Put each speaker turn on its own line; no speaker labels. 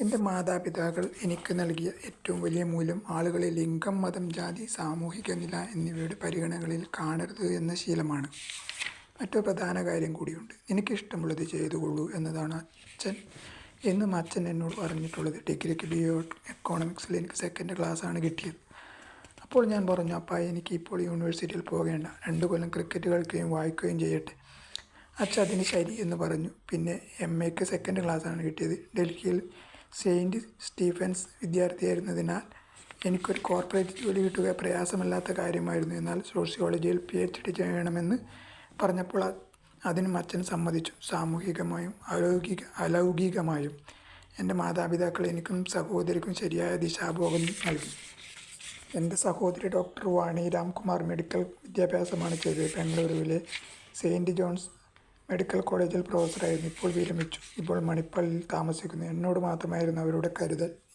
എന്റെ മാതാപിതാക്കൾ എനിക്ക് നൽകിയ ഏറ്റവും വലിയ മൂല്യം ആളുകളെ ലിംഗം മതം ജാതി സാമൂഹിക നില എന്നിവയുടെ പരിഗണനകളിൽ കാണരുത് എന്ന ശീലമാണ്. മറ്റൊരു പ്രധാന കാര്യം കൂടിയുണ്ട്. എനിക്കിഷ്ടമുള്ളത് ചെയ്തുകൊള്ളൂ എന്നതാണ് അച്ഛൻ എന്നും അച്ഛൻ എന്നോട് പറഞ്ഞിട്ടുള്ളത്. ഡിഗ്രിക്ക് ബി എക്കോണമിക്സിൽ എനിക്ക് സെക്കൻഡ് ക്ലാസ്സാണ് കിട്ടിയത്. അപ്പോൾ ഞാൻ പറഞ്ഞു അപ്പ എനിക്ക് ഇപ്പോൾ യൂണിവേഴ്സിറ്റിയിൽ പോകേണ്ട. രണ്ട് കൊല്ലം ക്രിക്കറ്റ് കളിക്കുകയും വായിക്കുകയും ചെയ്യട്ടെ. അച്ഛ അതിന് ശരി എന്ന് പറഞ്ഞു. പിന്നെ എം എക്ക് സെക്കൻഡ് ക്ലാസ്സാണ് കിട്ടിയത്. ഡൽഹിയിൽ സെയിന്റ് സ്റ്റീഫൻസ് വിദ്യാർത്ഥിയായിരുന്നതിനാൽ എനിക്കൊരു കോർപ്പറേറ്റ് ജോലി കിട്ടുക പ്രയാസമല്ലാത്ത കാര്യമായിരുന്നു. എന്നാൽ സോഷ്യോളജിയിൽ പി എച്ച് ഡി ചെയ്യണമെന്ന് പറഞ്ഞപ്പോൾ അതിന് അച്ഛൻ സമ്മതിച്ചു. സാമൂഹികമായും അലൗകിക അലൗകികമായും എന്റെ മാതാപിതാക്കൾ എനിക്കും സഹോദരിക്കും ശരിയായ ദിശാബോധം നൽകി. എന്റെ സഹോദരി ഡോക്ടർ വാണി രാംകുമാർ മെഡിക്കൽ വിദ്യാഭ്യാസമാണ് ചെയ്തത്. ബംഗളൂരുവിലെ സെയിന്റ് ജോൺസ് മെഡിക്കൽ കോളേജിൽ പ്രൊഫസറായിരുന്നു. ഇപ്പോൾ വിരമിച്ചു. ഇപ്പോൾ മണിപ്പാലിൽ താമസിക്കുന്നു. എന്നോട് മാത്രമായിരുന്നു അവരുടെ കരുതൽ.